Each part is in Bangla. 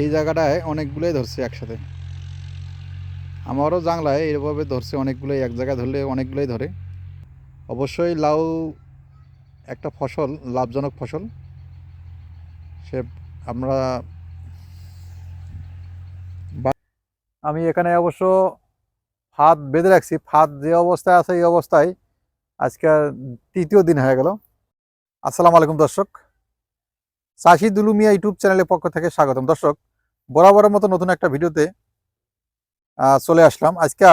এই জায়গাটায় অনেকগুলোই ধরছে একসাথে। আমারও জাংলায় এভাবে ধরছে অনেকগুলোই, এক জায়গায় ধরলে অনেকগুলোই ধরে। অবশ্যই লাউ একটা ফসল, লাভজনক ফসল। সে আমরা আমি এখানে অবশ্য ফাঁদ বেঁধে রাখছি, ফাঁদ যে অবস্থায় আছে এই অবস্থায় আজকে তৃতীয় দিন হয়ে গেল। আসসালামু আলাইকুম দর্শক। চাষি দুলুমিয়া ইউটিউব চ্যানেলের পক্ষ থেকে স্বাগতম। দর্শক বরাবরের মতো নতুন একটা ভিডিওতে চলে আসলাম। আজকে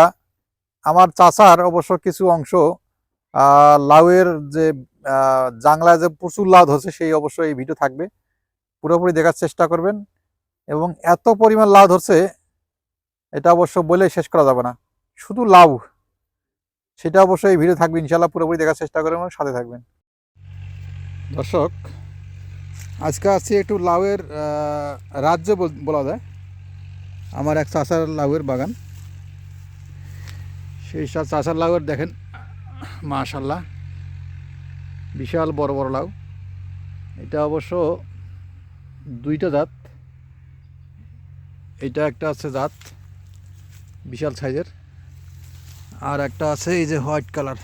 আমার চাষার অবশ্য কিছু অংশ লাউয়ের যে জাংলায় যে প্রচুর লাউ ধরছে সেই অবশ্যই এই ভিডিও থাকবে। পুরোপুরি দেখার চেষ্টা করবেন। এবং এত পরিমাণ লাউ ধরছে এটা অবশ্য বলে শেষ করা যাবে না। শুধু লাউ, সেটা অবশ্যই এই ভিডিও থাকবে। ইনশাল্লাহ পুরোপুরি দেখার চেষ্টা করবেন সাথে থাকবেন। দর্শক আজকে আছি একটু লাউয়ের রাজ্য বল- বলা যায়। আমার এক চাষার লাউয়ের বাগান। সেই সব চাষার লাউয়ের দেখেন মাশাল্লাহ বিশাল বড় বড় লাউ। এটা অবশ্য দুইটা জাত। এটা একটা আছে জাত, বিশাল সাইজের। আর একটা আছে এই যে হোয়াইট কালার।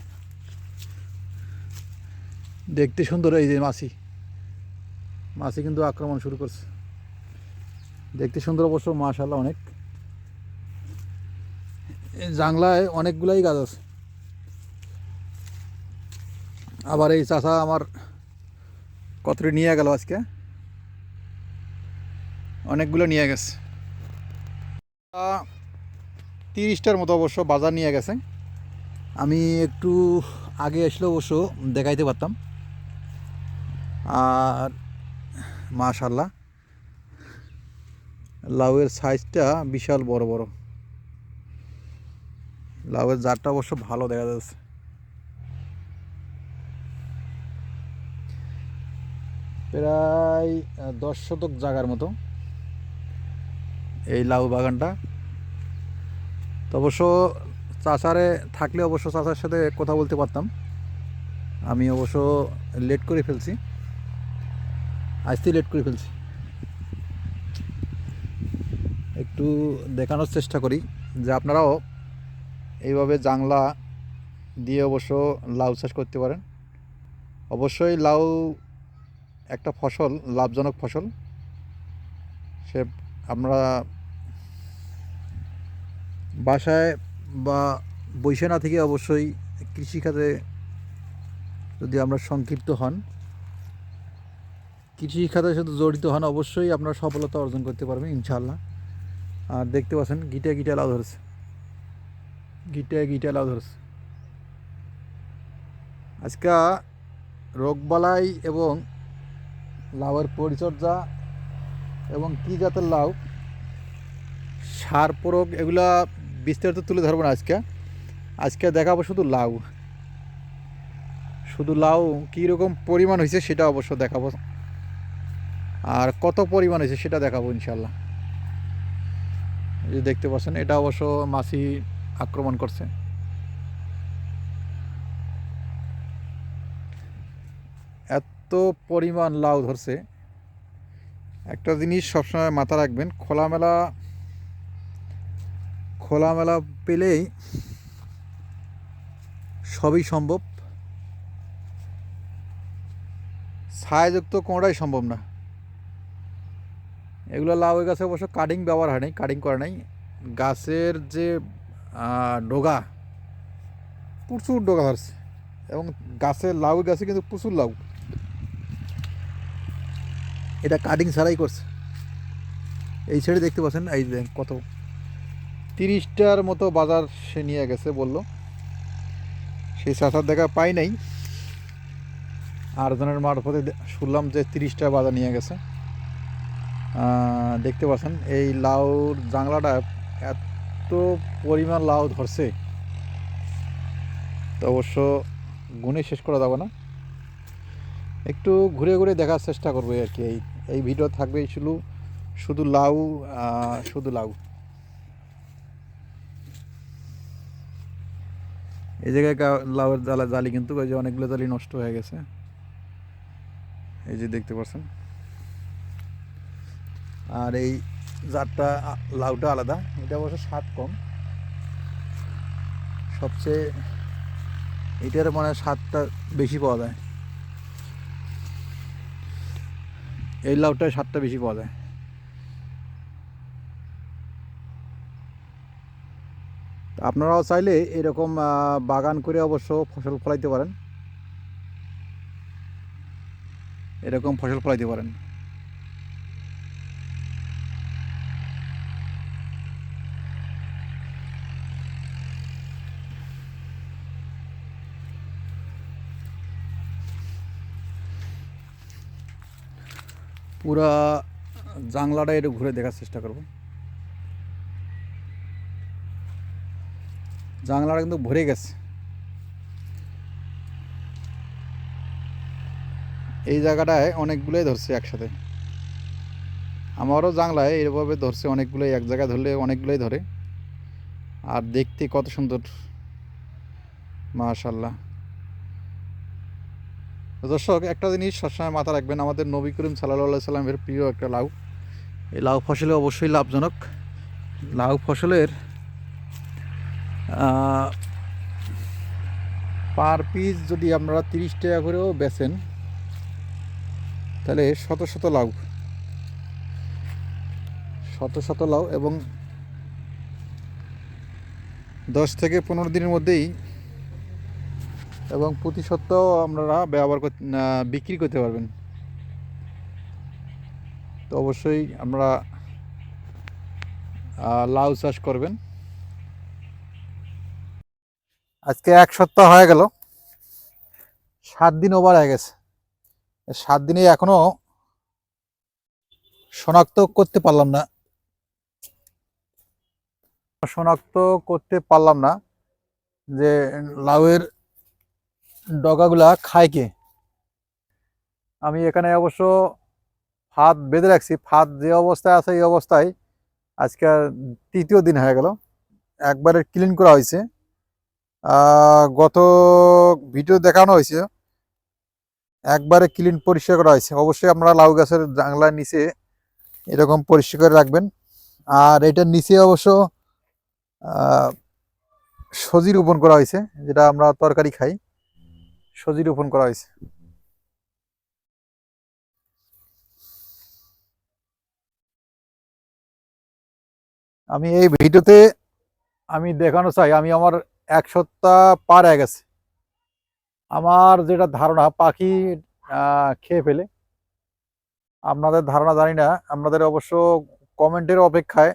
দেখতে সুন্দর এই যে মাছি। মাছি কিন্তু আক্রমণ শুরু করছে। দেখতে সুন্দর অবশ্য মাশাল্লাহ অনেক। জাংলায় অনেকগুলাই গাছ আছে। আবার এই চাষা আমার কতটি নিয়ে গেল আজকে? অনেকগুলো নিয়ে গেছে। তিরিশটার মতো অবশ্য বাজার নিয়ে গেছে। আমি একটু আগে আসলে অবশ্য দেখাইতে পারতাম। আর মাশাল্লাহ লাউয়ের সাইজটা বিশাল বড় বড়। লাউয়ের জারটা অবশ্য ভালো দেখা যাচ্ছে। প্রায় দশ শতক জায়গার মতো এই লাউ বাগানটা। তো অবশ্য চাষারে থাকলে অবশ্য চাষার সাথে কথা বলতে পারতাম। আমি অবশ্য লেট করে ফেলছি। আসতেই লেট করে ফেলছি। একটু দেখানোর চেষ্টা করি যে আপনারাও এইভাবে জাংলা দিয়ে অবশ্য লাউ চাষ করতে পারেন। অবশ্যই লাউ একটা ফসল, লাভজনক ফসল। সে আমরা বাসায় বা বৈশে না থেকে অবশ্যই কৃষিখাতে যদি আমরা সংক্ষিপ্ত হন কৃষি খাতের সাথে জড়িত হন, অবশ্যই আপনারা সফলতা অর্জন করতে পারবেন ইনশাল্লাহ আর দেখতে পাচ্ছেন, গিটা গিটা লাউ ধরেছে। গিটা গিটা লাউ ধরেছে। আজকে রোগবালাই এবং লাউয়ের পরিচর্যা এবং কী জাতের লাউ, সার প্রয়োগ, এগুলা বিস্তারিত তুলে ধরবো না আজকে। আজকে দেখাবো শুধু লাউ। শুধু লাউ কীরকম পরিমাণ হয়েছে সেটা অবশ্য দেখাবো। আর কত পরিমাণ হয়েছে সেটা দেখাবো ইনশাল্লাহ যে দেখতে পাচ্ছেন, এটা অবশ্য মাছি আক্রমণ করছে। এত পরিমাণ লাউ ধরছে। একটা জিনিস সবসময় মাথা রাখবেন, খোলামেলা খোলামেলা পেলেই সবই সম্ভব। ছায়াযুক্ত কোনোটাই সম্ভব না। এগুলো লাউ গাছে অবশ্য কাটিং ব্যবহার হয় নাই কাটিং করা নাই। গাছের যে ডোগা, প্রচুর ডগা ধরছে। এবং গাছের লাউ গাছে কিন্তু প্রচুর লাউ। এটা কাটিং ছাড়াই করছে। এই সাইডে দেখতে পাচ্ছেন, এই কত, তিরিশটার মতো বাজার সে নিয়ে গেছে বলল। সেই চাষার দেখা পাই নাই। আরেকজনের মারফতে শুনলাম যে তিরিশটা বাজার নিয়ে গেছে। দেখতে পাচ্ছেন, এই লাউর জাংলাটা এত পরিমাণ লাউ ধরছে। তো অবশ্য গুণে শেষ করা যাবে না। একটু ঘুরে ঘুরে দেখার চেষ্টা করব আর কি। এই এই ভিডিও থাকবে শুধু শুধু লাউ শুধু লাউ। এই জায়গায় লাউয়ের জালা জালি কিন্তু ওই যে অনেকগুলো জালি নষ্ট হয়ে গেছে। এই যে দেখতে পাচ্ছেন। আর এই জাতটা লাউটা আলাদা। এটা অবশ্য স্বাদ কম। সবচেয়ে এটার মানে স্বাদটা বেশি পাওয়া যায়। এই লাউটায় স্বাদটা বেশি পাওয়া যায়। আপনারাও চাইলে এরকম বাগান করে অবশ্য ফসল ফলাইতে পারেন। এরকম ফসল ফলাইতে পারেন। পুরা জাংলাটা একটু ঘুরে দেখার চেষ্টা করব। জাংলাটা কিন্তু ভরে গেছে। এই জায়গাটায় অনেকগুলোই ধরছে একসাথে। আমারও জাংলায় এরভাবে ধরছে, অনেকগুলোই এক জায়গায় ধরলে অনেকগুলোই ধরে। আর দেখতে কত সুন্দর। মাশাল্লাহ দর্শক, একটা জিনিস সবসময় মাথা রাখবেন, আমাদের নবী করিম সাল্লাহ সাল্লামের প্রিয় একটা লাউ। এই লাউ ফসলে অবশ্যই লাভজনক। লাউ ফসলের পার পিস যদি আপনারা তিরিশ টাকা করেও বেচেন, তাহলে শত শত লাউ। শত শত লাউ এবং দশ থেকে পনেরো দিনের মধ্যেই এবং প্রতি সপ্তাহ আপনারা ব্যবহার বিক্রি করতে পারবেন। তো অবশ্যই আমরা লাউ চাষ করবেন। আজকে এক সপ্তাহ হয়ে গেল। সাত দিন ওভার হয়ে গেছে। সাত দিনে এখনও শনাক্ত করতে পারলাম না। শনাক্ত করতে পারলাম না যে লাউয়ের ডগাগুলা খায় কে? আমি এখানে অবশ্য ফাঁদ বেঁধে রাখছি, ফাঁদ যে অবস্থায় আছে এই অবস্থায় আজকে তৃতীয় দিন হয়ে গেল। একবারে ক্লিন করা হয়েছে। গত ভিডিও দেখানো হয়েছে। একবারে ক্লিন পরিষ্কার করা হয়েছে। অবশ্যই আপনারা লাউ গাছের জাংলার নিচে এরকম পরিষ্কার করে রাখবেন। আর এটার নিচে অবশ্য সজি রোপণ করা হয়েছে, যেটা আমরা তরকারি খাই। সজি রোপণ করা হয়েছে। আমি এই ভিডিওতে আমি দেখানো চাই, আমি আমার এক সপ্তাহ পার হয়ে গেছে। আমার যেটা ধারণা, পাখি খেয়ে ফেলে। আপনাদের ধারণা জানি না, আপনাদের অবশ্য কমেন্টের অপেক্ষায়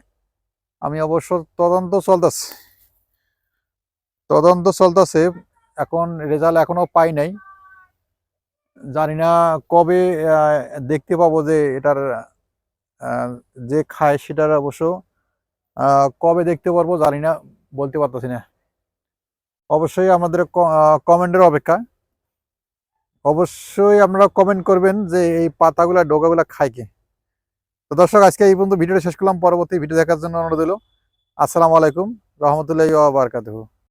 আমি অবশ্য তদন্ত চলতেছে। তদন্ত চলতেছে এখন রেজাল্ট এখনও পাই নাই। জানি না কবে দেখতে পাবো যে এটার যে খায় সেটার অবশ্য কবে দেখতে পারব জানি না, বলতে পারতেছি না। অবশ্যই আমাদের কমেন্টের অপেক্ষা। অবশ্যই আপনারা কমেন্ট করবেন যে এই পাতাগুলা ডোকাগুলা খায় কে। তো দর্শক, আজকে এই পর্যন্ত ভিডিওটা শেষ করলাম। পরবর্তী ভিডিও দেখার জন্য অনুরোধ হলো আসসালামু আলাইকুম। রহমতুল্লাহ বারকাতুহু।